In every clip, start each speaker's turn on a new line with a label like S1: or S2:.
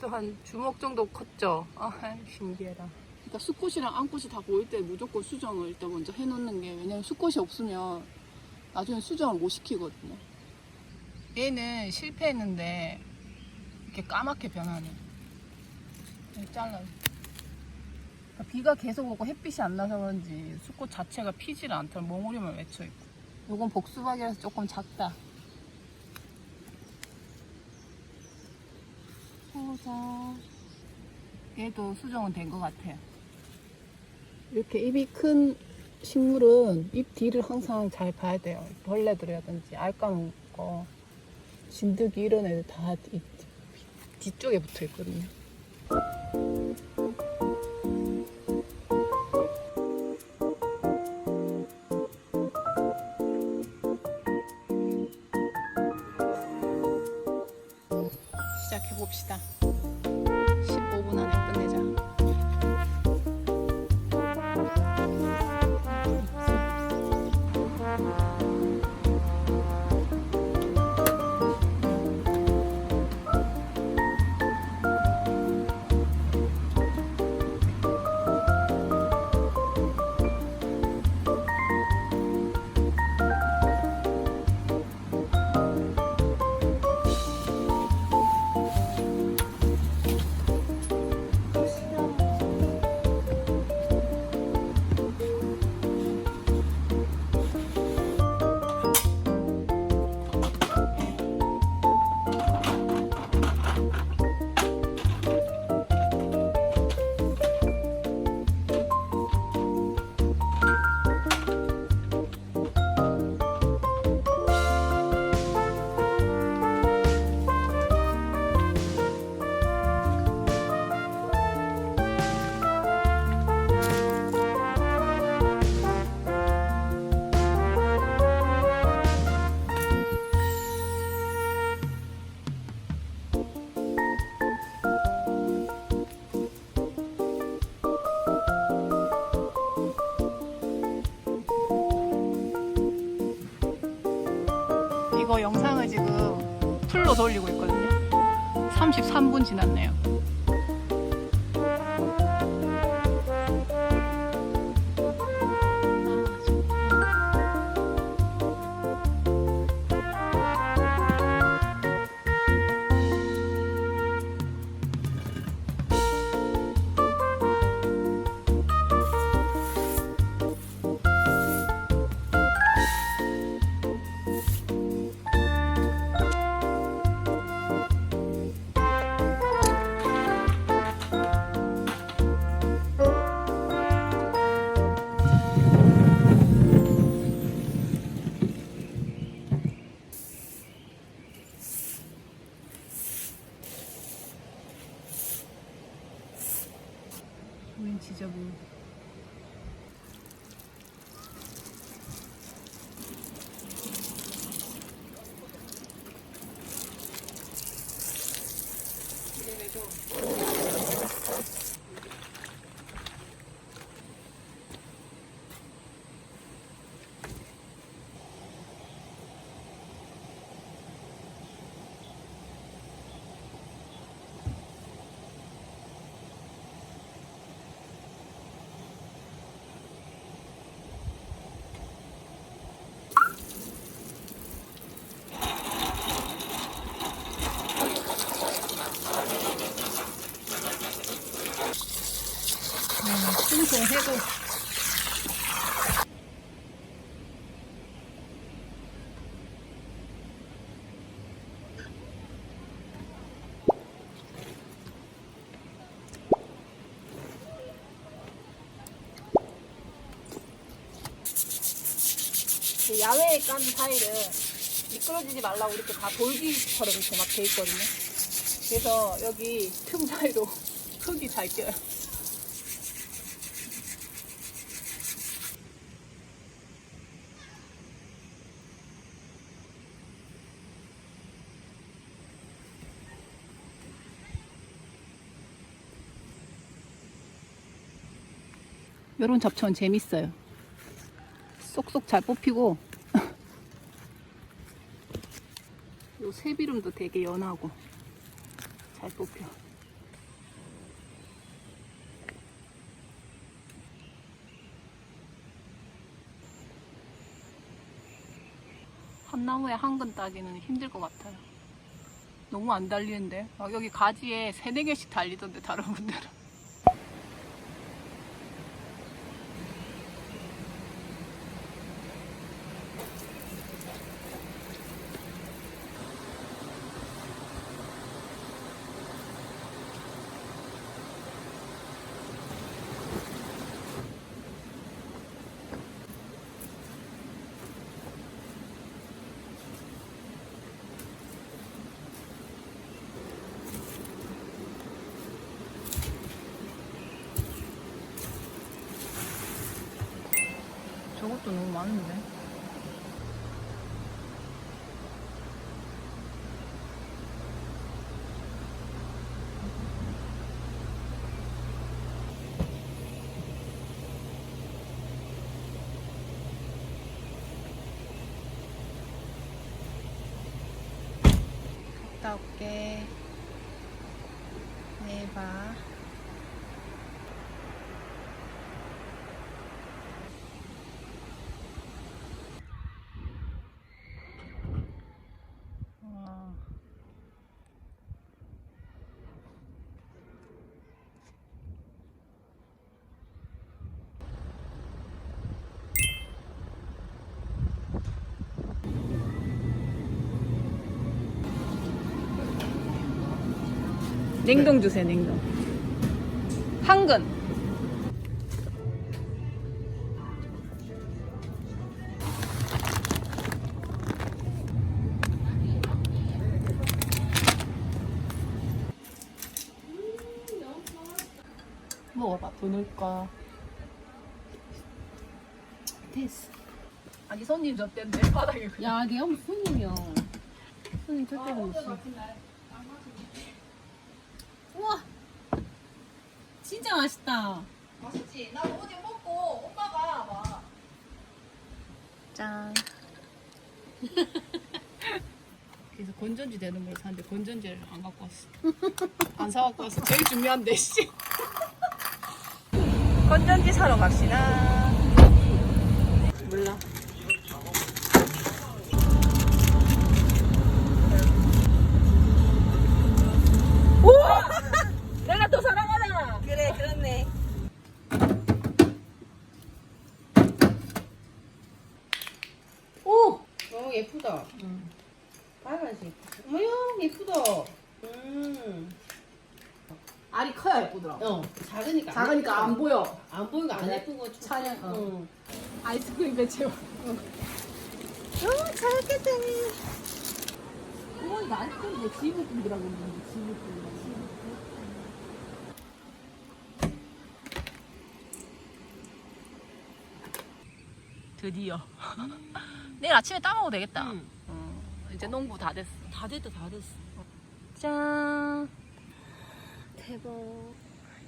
S1: 얘도 한 주먹 정도 컸죠? 아, 신기해라.
S2: 그러니까 수컷이랑 암꽃이 다 보일 때 무조건 수정을 일단 먼저 해놓는 게 왜냐면 수컷이 없으면 나중에 수정을 못 시키거든요.
S1: 얘는 실패했는데 이렇게 까맣게 변하네. 잘라요. 그러니까 비가 계속 오고 햇빛이 안 나서 그런지 수꽃 자체가 피지를 않더라. 몽우리만 맺혀있고. 요건 복수박이라서 조금 작다. 보자. 얘도 수정은 된 것 같아요. 이렇게 입이 큰 식물은 입 뒤를 항상 잘 봐야 돼요. 벌레들이라든지 알까먹은 거, 진드기 이런 애들 다 이- 뒤쪽에 붙어 있거든요. 돌리고 있거든요. 33분 지났네요. 해도 그 야외에 깐 타일은 미끄러지지 말라고 이렇게 다 돌기처럼 이렇게 막 돼 있거든요. 그래서 여기 틈 사이로 흙이 잘 껴요. 요런 잡초는 재밌어요. 쏙쏙 잘 뽑히고 요 새비름도 되게 연하고 잘 뽑혀. 한 나무에 한 근 따기는 힘들 것 같아요. 너무 안 달리는데 아, 여기 가지에 세네 개씩 달리던데 다른 분들은 것도 너무 많은데. 갔다 올게. 내일 봐. 와. 냉동 주세요, 냉동. 한근. 먹어봐, 더 넣을까?
S3: 됐어.
S1: 아니, 손님 내 바닥에 그냥.
S3: 야, 내가 무슨 손님이야. 손님 절대 못 써. 우와! 진짜 맛있다.
S4: 맛있지? 나 어제 먹고 오빠가 막
S1: 짠. 그래서 건전지 되는 걸 샀는데 건전지를 안 갖고 왔어. 안 사갖고 왔어. 제일 중요한 데, 씨. 건전지 사러 갑시다. 몰라.
S3: 예쁘다. 빨간색. 어머야, 예쁘다. 음.
S1: 알이 커야 예쁘더라.
S3: 어, 작으니까.
S1: 작으니까 안 보여.
S3: 안 보이고 안
S1: 네.
S3: 예쁘고 좀-
S1: 차량, 어.
S3: 응.
S1: 아이스크림에 채워.
S3: 너무 잘겠다.
S1: 이거 이거 아이스크림 내 지브품이라고 그러는데 지브품이라고. 드디어. 내일 아침에 따먹어도 되겠다.
S3: 응.
S1: 어, 이제 농부 다 됐어.
S3: 다 됐다, 다 됐어.
S1: 짠.
S3: 대박.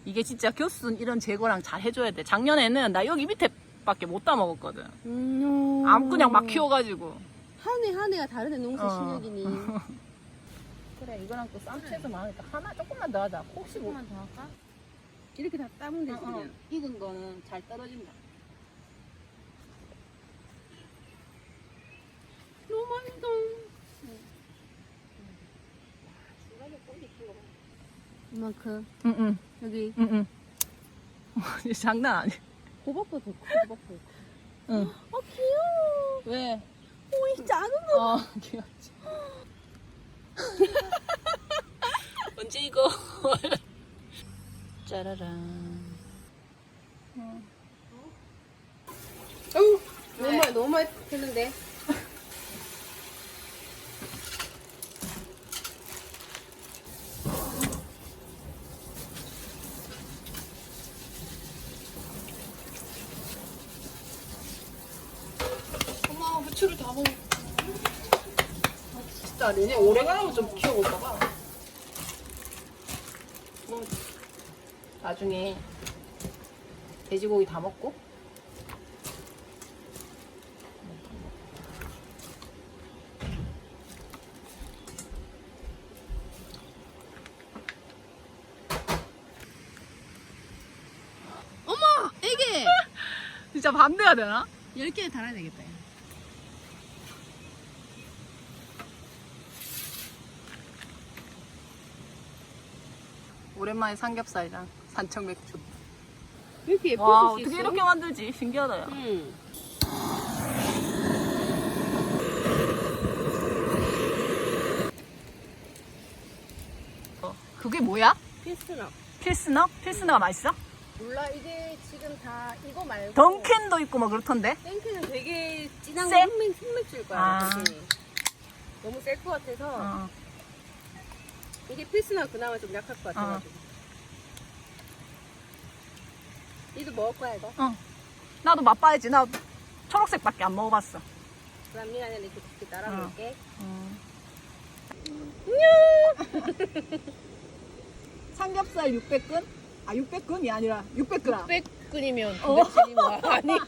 S1: 이게 진짜 교순 이런 제거랑 잘 해줘야 돼. 작년에는 나 여기 밑에밖에 못 따먹었거든.
S3: 음.
S1: 암 그냥 막 키워가지고.
S3: 한 해 한 해가 다르네, 농사
S1: 어.
S3: 실력이니.
S1: 그래 이거랑 또 쌈채도 많으니까 하나 조금만 더 하자. 혹시 뭐
S3: 조금만 더 할까? 이렇게 다 따면 되지,
S1: 어, 어.
S3: 그냥.
S1: 익은 거는 잘 떨어진다.
S3: 너무 맛있다. 이만큼.
S1: 응 응
S3: 여기
S1: 응응. 장난 아니야.
S3: 호박도 좋고, 호박도 좋고.
S1: 응.
S3: 어, 귀여워.
S1: 왜?
S3: 오이 작은 거.
S1: 어 귀엽지. 언제 이거? 짜라란.
S3: 어우, 너무 많이, 너무 많이 했는데.
S1: 후추를 다 먹어. 진짜 내년 오래 가면 좀 키워볼까 봐. 뭐, 나중에 돼지고기 다 먹고
S3: 어머! 애게!
S1: 진짜 밤 돼야 되나?
S3: 10개 달아야 되겠다.
S1: 오랜만에 삼겹살이랑 산청 맥주.
S3: 이렇게 예쁠 와수
S1: 어떻게
S3: 있어?
S1: 이렇게 만들지? 신기하다. 야.
S3: 응.
S1: 그게 뭐야?
S3: 필수나.
S1: 필스너? 필스너가 맛있어?
S3: 몰라 이게 지금 다 이거 말고.
S1: 덩캔도 있고 막 그렇던데.
S3: 땡크는 되게 진한
S1: 쎄?
S3: 거 흑맥 흑맥주일 거야.
S1: 아.
S3: 되게. 너무 셀것 같아서
S1: 어.
S3: 이게 필수나 그나마 좀 약할 것
S1: 어.
S3: 같아가지고. 이도 먹을 거야 이거.
S1: 나도 맛봐야지. 나 초록색밖에 안 먹어봤어.
S3: 그럼 미안해 이렇게, 이렇게 따라
S1: 어.
S3: 먹을게.
S1: 삼겹살 600근? 아 600근이 아니라 600g.
S3: 600근이면
S1: 어.
S3: 도대체 뭐 아니?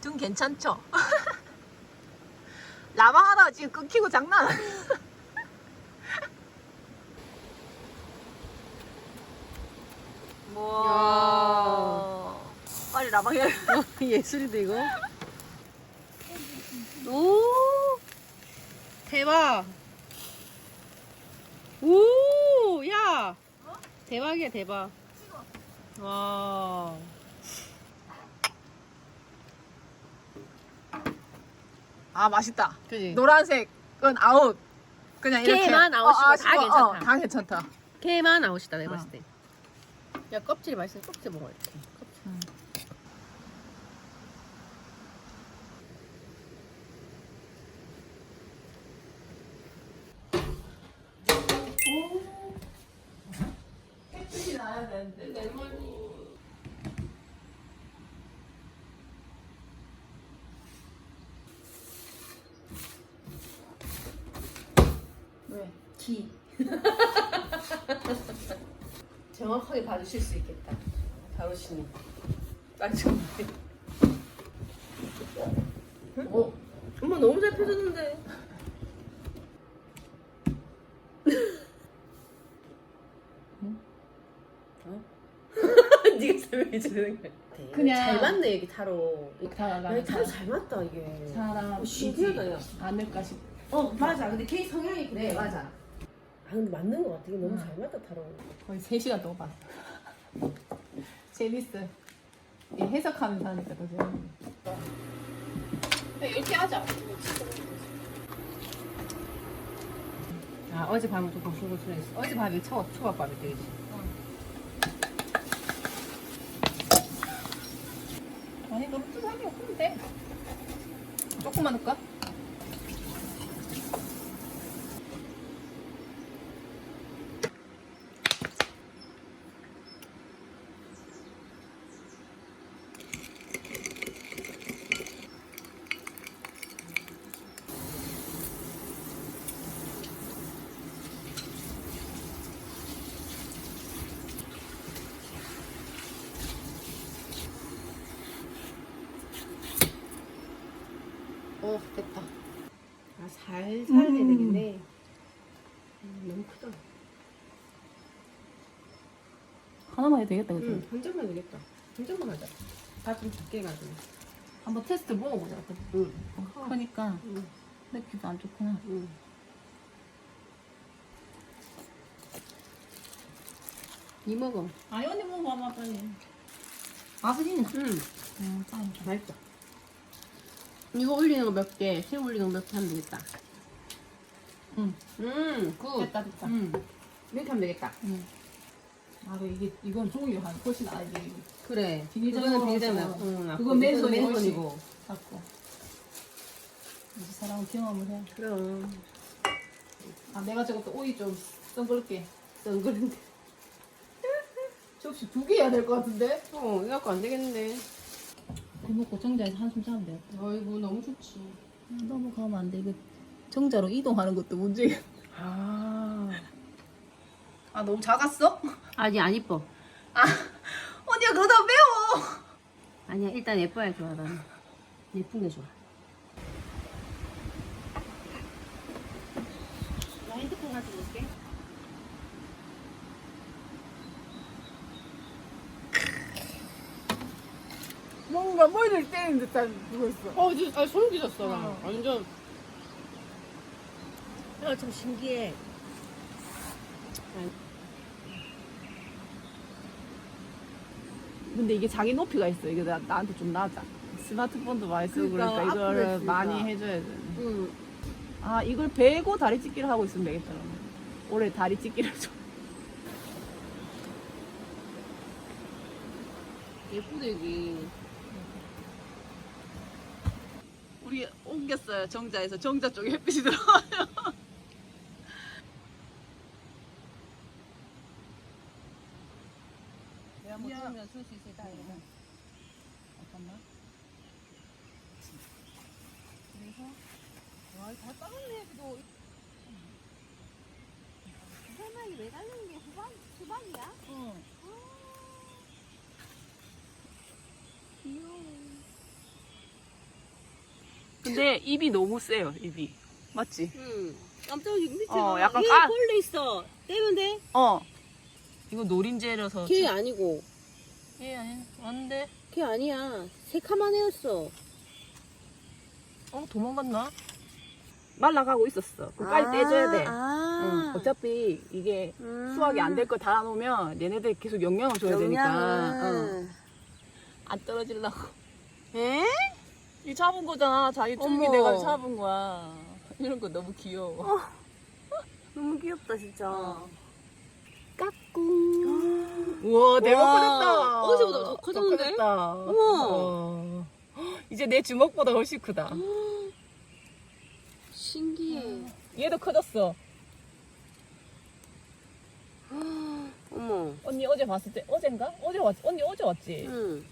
S1: 등 괜찮죠? 라방 하다가 지금 끊기고 장난 아니야. 와. 빨리 해.
S3: 예술이다 이거. 오 대박. 오, 야. 대박이야, 대박. 와.
S1: 아 맛있다.
S3: 그지?
S1: 노란색은 아웃. 그냥 이렇게.
S3: 걔만 아웃이고 다
S1: 아쉽고,
S3: 괜찮다.
S1: 어, 다 괜찮다.
S3: 걔만 아웃이다, 내가
S1: 어.
S3: 봤을 때. 야, 껍질이 맛있어. 껍질 먹어, 이렇게. 껍질.
S1: 음. 왜?
S3: 기. 정확하게 봐주실 수 있겠다. 바로시니. 깜짝 어? 엄마 너무 잘 펴줬는데. 어? 네가 설명해 주는 거야.
S1: 그냥-
S3: 잘 맞네 여기 타로. 다이 타로 잘 맞다 이게.
S1: 사람
S3: 어, 신기하다 야.
S1: 않을까 싶.
S3: 어 맞아. 근데 걔 성향이 그래. 맞아. 아 근데 맞는 것 같아. 이게 너무
S1: 응.
S3: 잘 맞다 타로.
S1: 거의 3시간 동안 봤어. 재밌어. 이 해석하면서 하니까 더 재밌네.
S2: 이렇게 하자.
S3: 아 어제 밤은 좀 고슬고슬했어. 어제 밤이 초 초밥밥이 되지.
S1: 아니 너무 뜨거운 게 없으면 돼. 조금만 넣을까? 어 됐다.
S3: 아 살살
S1: 음.
S3: 해야 되겠네. 음, 너무 크다.
S1: 하나만 해도 되겠다 그죠?
S3: 응, 한 점만 되겠다. 한 점만 하자. 다 좀 작게 해가지고.
S1: 한번 테스트 먹어보자.
S3: 응.
S1: 크니까
S3: 응.
S1: 느낌도 안 좋구나.
S3: 응. 이 먹어.
S1: 아니 언니 먹어봐 빨리. 맛은 있나?
S3: 응.
S1: 음.
S3: 맛있다. 이거 올리는 거 몇 개, 새우 올리는 거 몇 개 하면 되겠다.
S1: 응.
S3: 음, 굿.
S1: 됐다 됐다.
S3: 음. 이렇게 하면 되겠다.
S1: 응. 아, 근데 이게 이건 종이가 한 훨씬 나지.
S3: 그래.
S1: 비닐장으로
S3: 그거는 비닐장으로.
S1: 해서
S3: 응,
S1: 그건 맨손이
S3: 맨손이고.
S1: 갖고. 이 사람은 경험을 해.
S3: 그럼.
S1: 아, 내가 저것도 오이 좀 썬글게.
S3: 덩그른데.
S1: 접시 두 개 해야 될 것 같은데?
S3: 어, 이거 갖고 안 되겠는데.
S1: 그 먹고 정자에서 한숨 자면 돼.
S3: 아이고, 너무 좋지.
S1: 넘어가면 안 돼. 이거 정자로 이동하는 것도 문제야.
S3: 아.
S1: 아, 너무 작았어?
S3: 아니, 안 이뻐.
S1: 아, 언니가 그러다 매워.
S3: 아니야, 일단 예뻐야 좋아, 나는. 예쁜 게 좋아. 나 핸드폰 가지고 올게.
S1: 뭔가 머리를 때리는 듯한 그거였어.
S3: 어, 진짜, 아, 소름 끼쳤어. 나.
S1: 어.
S3: 완전. 야, 참 신기해.
S1: 근데 이게 자기 높이가 있어. 이게 나, 나한테 좀 낮아. 스마트폰도 많이 쓰고
S5: 그러니까,
S1: 그러니까,
S5: 앞으로
S1: 이거를
S5: 했으니까.
S1: 많이 해줘야 돼.
S5: 응.
S1: 아 이걸 베고 다리 찢기를 하고 있으면 되겠더라. 올해 다리 찢기를 좀.
S5: 예쁘대 여기.
S1: 우리 옮겼어요 정자에서 정자 쪽에 햇빛이 들어와요.
S5: 들으면 줄 수 있을까?
S1: 잠깐만.
S5: 그래서 와 다 따갔네 또.
S3: 설마 왜 달리는 게 후반, 후반이야?
S1: 응.
S3: 귀여워.
S1: 근데 입이 너무 세요 입이. 맞지?
S3: 응. 깜짝 밑에
S1: 어,
S3: 봐.
S1: 약간
S3: 얘
S1: 까-
S3: 벌레 있어. 떼면 돼?
S1: 어. 이거 노린재라서.
S3: 걔 아니고.
S1: 예 아니 왔는데.
S3: 걔 아니야. 새카만 애였어.
S1: 어 도망갔나? 말라가고 있었어. 그거 빨리 떼줘야 돼.
S3: 아.
S1: 응, 어차피 이게
S3: 음.
S1: 수확이 안될거 달아놓으면 얘네들 계속 영양을 줘야 되니까
S3: 영양은.
S1: 어, 안 떨어지려고.
S3: 에?
S1: 이 잡은 거잖아. 자기
S3: 어머.
S1: 줄기 내가 잡은 거야. 이런 거 너무 귀여워.
S3: 너무 귀엽다, 진짜.
S1: 어.
S3: 까꿍.
S1: 우와 대박
S3: 와,
S1: 커졌다.
S3: 어제보다 더 커졌는데?
S1: 커졌다.
S3: 우와.
S1: 어. 이제 내 주먹보다 훨씬 크다.
S3: 신기해.
S1: 얘도 커졌어.
S3: 어머.
S1: 언니 어제 봤을 때 어젠가? 어제 왔지? 언니 어제 왔지?
S3: 응.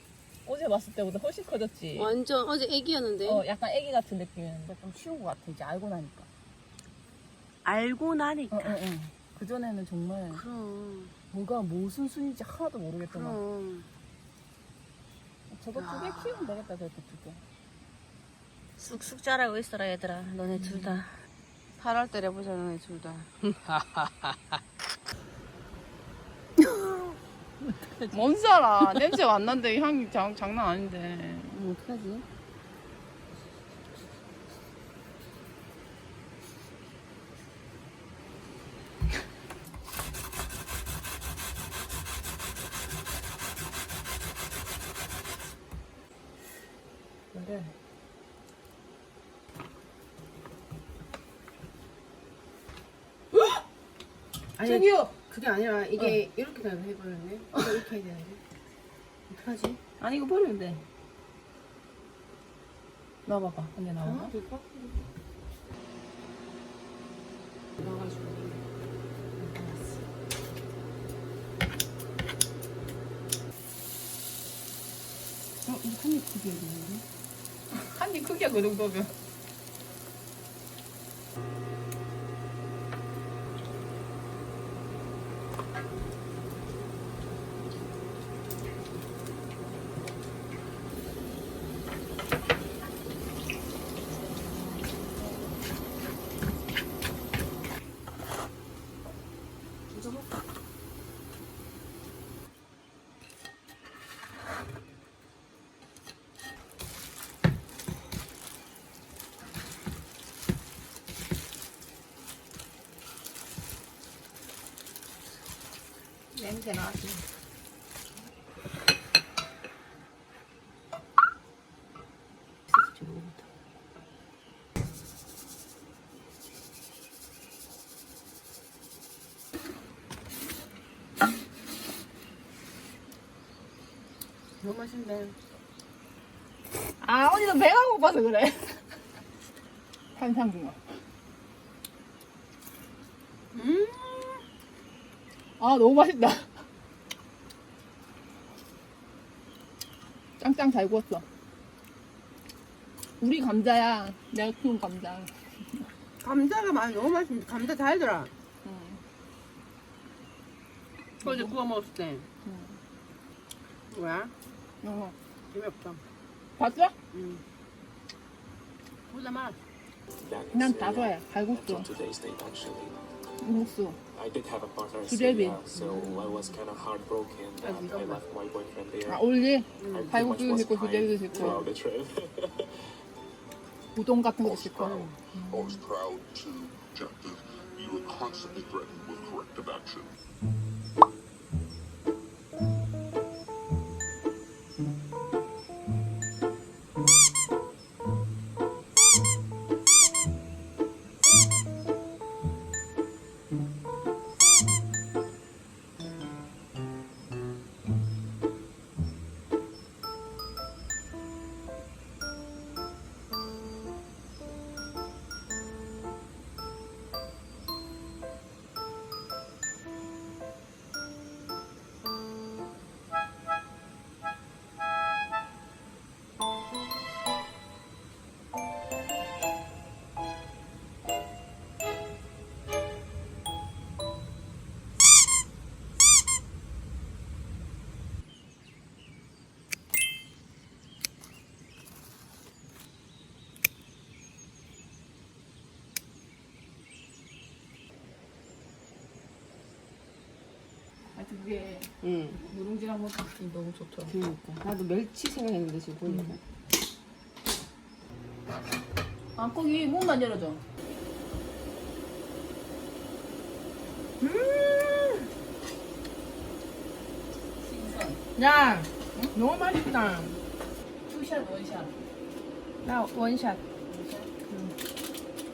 S1: 어제 봤을 때보다 훨씬 커졌지.
S3: 완전 어제 애기였는데.
S1: 어, 약간 애기 같은 느낌이었는데 좀 쉬운 것 같아. 이제 알고 나니까.
S3: 알고
S1: 응,
S3: 나니까.
S1: 응, 응. 그전에는 정말
S3: 그럼.
S1: 뭐가 무슨 순인지 하나도 모르겠더만.
S3: 그럼.
S1: 저거 두개
S3: 야.
S1: 키우면 되겠다, 저거 두 개.
S3: 쑥쑥 자라고 있어라 얘들아 너네 둘 다. 8월 때려 보자 너네 둘 다.
S1: 뭔 살아. 냄새가 안 난데 향이 장, 장난 아닌데.
S3: 뭐 어떡하지?
S1: 근데
S5: 아니
S1: 저기요.
S5: 그게 아니라 이게 이렇게 그냥 해버렸네. 이거 이렇게 해야 되는데. 어떡하지?
S1: 아니 이거 버리면 돼. 나와봐봐. 언니 나와봐.
S5: 될까? 나와가지고.
S1: 어, 이거 한입 크기야 되는데? 한입 크기야 그 정도면. 냄새 나지.
S5: 너무 맛있네.
S1: 아, 언니도 배가 고파서 그래. 한상궁어.
S5: 음.
S1: 아, 너무 맛있다. 짱짱 잘 구웠어. 우리 감자야. 내가 키운 감자.
S5: 감자가 많이 너무 맛있네. 감자 달더라.
S1: 응.
S5: 어제 구워 먹었을 때.
S1: 응.
S5: 뭐야?
S1: 어.
S5: 재미없다.
S1: 봤어?
S5: 응. 보자 마.
S1: 난다 좋아해. 갈국수,
S6: today's date actually.
S1: 국수.
S6: I did have a partner in. Syria, so I was kind of heartbroken that I left my boyfriend there.
S1: 아, 올리.
S6: I pretty much
S1: 갈국수도
S6: was
S1: 있고, 수제비도
S6: crying
S1: 있고.
S6: throughout the trip.
S1: 우동 같은 것도 있고.
S7: always proud to objective. You were constantly threatened with corrective action.
S1: 그게
S3: 응.
S1: 누룽지랑 먹기 너무 좋더라.
S3: 그러니까 나도 멸치 생각했는데 지금 보니까.
S1: 아 거기 문만 열어줘. 음.
S3: 야, 너무 맛있다.
S1: 투샷 원샷.
S3: 나 원샷.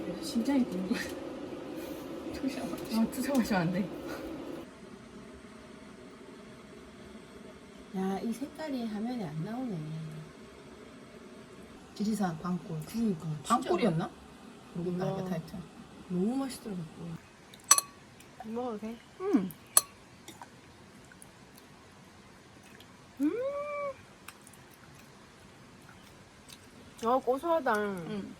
S1: 그래서 심장이 굴고. 투샷.
S3: 아, 투자 마시면 안 돼. 야, 이 색깔이 화면에 안 나오네.
S1: 지리산 방골.
S3: 그러니까.
S1: 방골이었나? 모르겠다. 이게 타이틀.
S3: 너무 맛있더라고. 먹어도 돼?
S1: 음.
S3: 아, 고소하다.
S1: 음.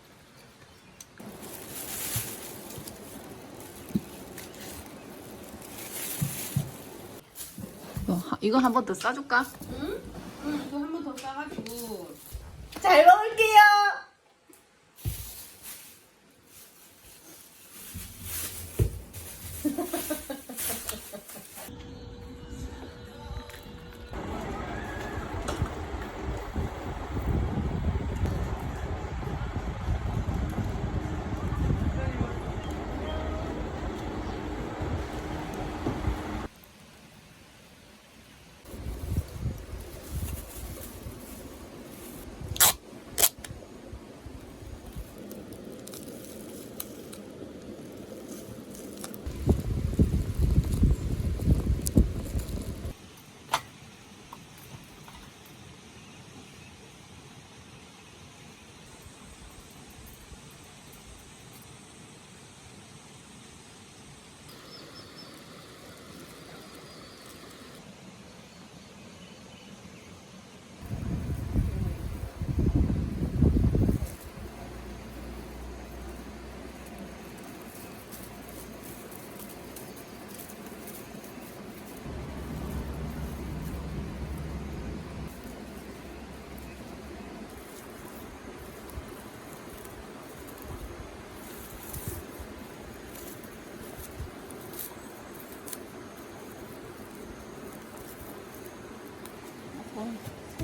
S1: 하- 이거 한 번 더 싸줄까?
S3: 응, 이거 한 번 더 싸가지고.
S1: 잘 먹을게요.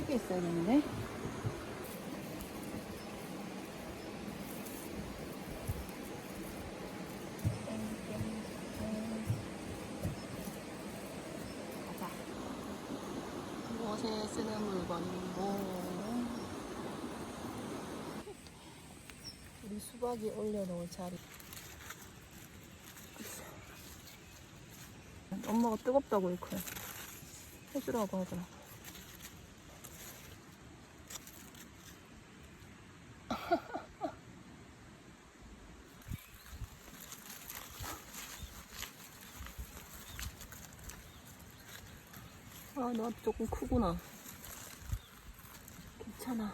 S1: 세개 있어야 되는데.
S2: 무엇에 쓰는 물건이고
S1: 우리 수박이 올려놓을 자리. 엄마가 뜨겁다고 이렇게 해주라고 하더라. 아, 너한테 조금 크구나. 괜찮아.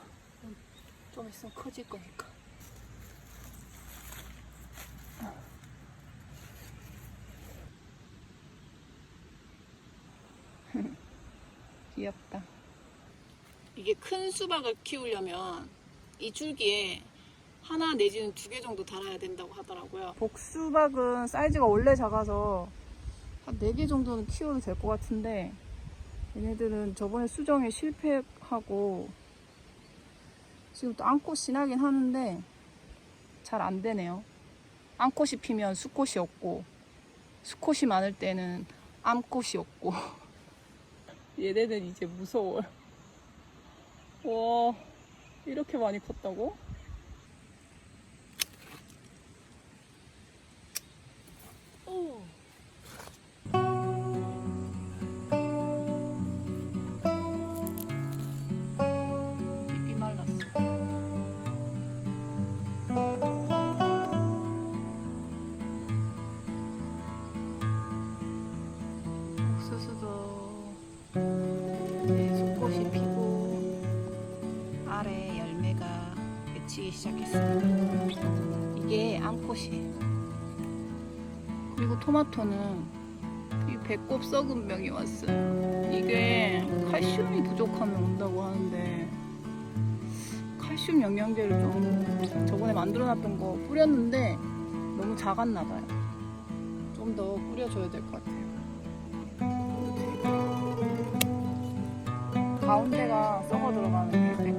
S1: 좀 있으면 커질 거니까. 귀엽다.
S2: 이게 큰 수박을 키우려면 이 줄기에 하나 내지는 두 개 정도 달아야 된다고 하더라고요.
S1: 복수박은 사이즈가 원래 작아서 한 4개 정도는 키워도 될 것 같은데 얘네들은 저번에 수정에 실패하고 지금 또 암꽃이 나긴 하는데 잘 안 되네요. 암꽃이 피면 수꽃이 없고 수꽃이 많을 때는 암꽃이 없고 얘네는 이제 무서워요. 와 이렇게 많이 컸다고? 잎 토마토는 이 배꼽 썩은 병이 왔어요. 이게 칼슘이 부족하면 온다고 하는데 칼슘 영양제를 좀 저번에 만들어놨던 거 뿌렸는데 너무 작았나 봐요. 좀 더 뿌려줘야 될 것 같아요. 가운데가 썩어 들어가는 게